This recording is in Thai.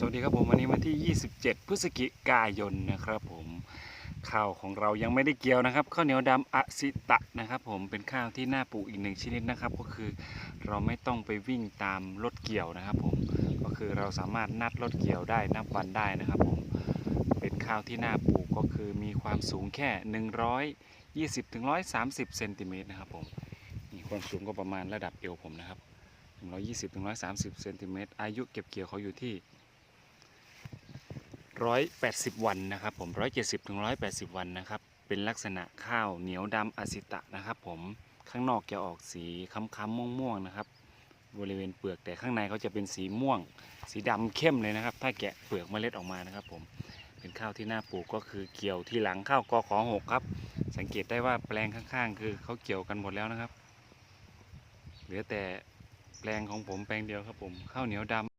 สวัสดีครับผมวันนี้วันที่ 27 พฤศจิกายนนะครับผมข้าวของเรายังไม่ได้เกี่ยวนะครับข้าวเหนียวดำอสิตะนะครับ ผมเป็นข้าวที่น่าปลูกอีกหนึ่งชนิดนะครับ ก็คือเราไม่ต้องไปวิ่งตามรถเกี่ยวนะครับ ผมก็คือเราสามารถนัดรถเกี่ยวได้นับวันได้นะครับ ผมเป็นข้าวที่น่าปลูกก็คือมีความสูงแค่ 120ถึง130เซนติเมตรนะครับ ผมนี่ความสูงก็ประมาณระดับเอวผมนะครับ120ถึง130เซนติเมตรอายุเก็บเกี่ยวเขาอยู่ที่ 180 วันนะครับผม 170ถึง180 วันนะครับ เป็นลักษณะข้าวเหนียวดำอสิตะนะครับผมข้างนอกจะออกสีค้ำๆม่วงๆนะครับ บริเวณเปลือกแต่ข้างในเขาจะเป็นสีม่วง สีดำเข้มเลยนะครับ ถ้าแกะเปลือกเมล็ดออกมานะครับ ผมเป็นข้าวที่น่าปลูกก็คือเกี่ยวที่หลังข้าวกอขอหกครับ สังเกตได้ว่าแปลงข้างๆ คือเขาเกี่ยวกันหมดแล้วนะครับ เหลือแต่แปลงของผมแปลงเดียวครับผมข้าวเหนียวดำ